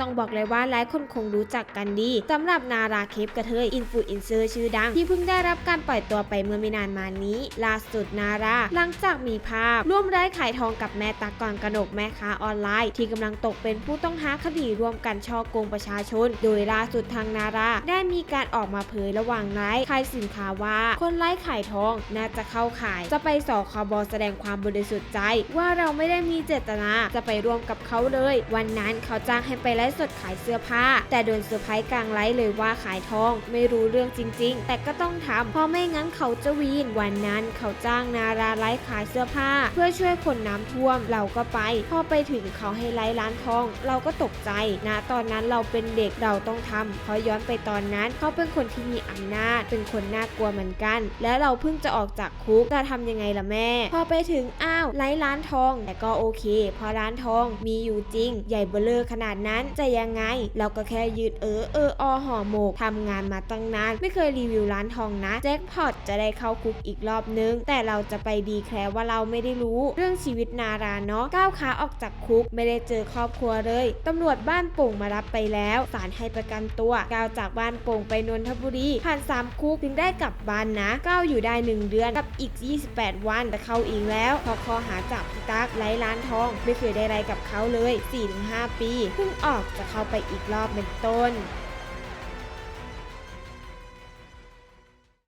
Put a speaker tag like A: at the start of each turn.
A: ต้องบอกเลยว่าหลายคนคงรู้จักกันดีสำหรับนาราเคปกระเทยอินฟลูเอนเซอร์ชื่อดัง ที่เพิ่งได้รับการปล่อยตัวไปเมื่อไม่นานมานี้ ล่าสุดนารา หลังจากมีภาพ ร่วมร้ายขายทองกับแม่ตากรกนกแม่ค้าออนไลน์ ที่กำลังตกเป็นผู้ต้องหาคดีร่วมกันช่อโกงประชาชน โดยล่าสุดทางนารา ได้มีการออกมาเผยระหว่างไลฟ์ขายสินค้าว่า คนไลฟ์ขายทองน่าจะเข้าข่าย จะไปสอคบแสดงความบริสุทธิ์ใจ ว่าเราไม่ได้มีเจตนาจะไปร่วมกับเขาเลย วันนั้นเขาจ้างให้ไปไลฟ์สดขายเสื้อผ้า แต่โดนเซอร์ไพรส์กลางไลฟ์เลยว่าขายทอง ไม่รู้เรื่องจริง ๆ แต่ก็ต้องทำเพราะไม่งั้นเขาจะวีนวันนั้นเขาจ้างนาราไลฟ์ขายเสื้อผ้า เพื่อช่วยคนน้ำท่วมเราก็ไป พอไปถึงเขาให้ไลฟ์ร้านทอง เราก็ตกใจนะตอนนั้นเราเป็นเด็กเราต้องทำเพราะย้อนไปตอนนั้นเขาเป็นคนที่มีอำนาจ เป็นคนน่ากลัวเหมือนกัน และเราเพิ่งจะออกจากคุกจะทำยังไงล่ะแม่ พอไปถึงอ้าวไลฟ์ร้านทองแต่ก็โอเค เพราะร้านทองมีอยู่จริง ใหญ่เบ้อเลอขนาดนั้นจะยังไง เราก็แค่ยืนเออเอออห่อหมกทำงานมาตั้งนาน ไม่เคยรีวิวร้านทองนะแจ็คพอตจะได้เข้าคุกอีกรอบนึง แต่เราจะไปดีแคร์ว่าเราไม่ได้รู้ เรื่องชีวิตนาราเนาะก้าวขาออกจากคุกไม่ได้เจอครอบครัวเลยตำรวจบ้านโป่งมารับไปแล้วศาลให้ประกันตัวก้าวจากบ้านโป่งไปนนทบุรีผ่านสามคุกถึงได้กลับบ้านนะก้าวอยู่ได้ 1 เดือนกับอีก 28 วันแต่เข้าอีกแล้วพอข้อหาจับพี่ตักไร้ร้านทอง ไม่เคยได้ไรกับเขาเลย 4-5 ปีเพิ่งออกจะเข้าไปอีกรอบเป็นต้น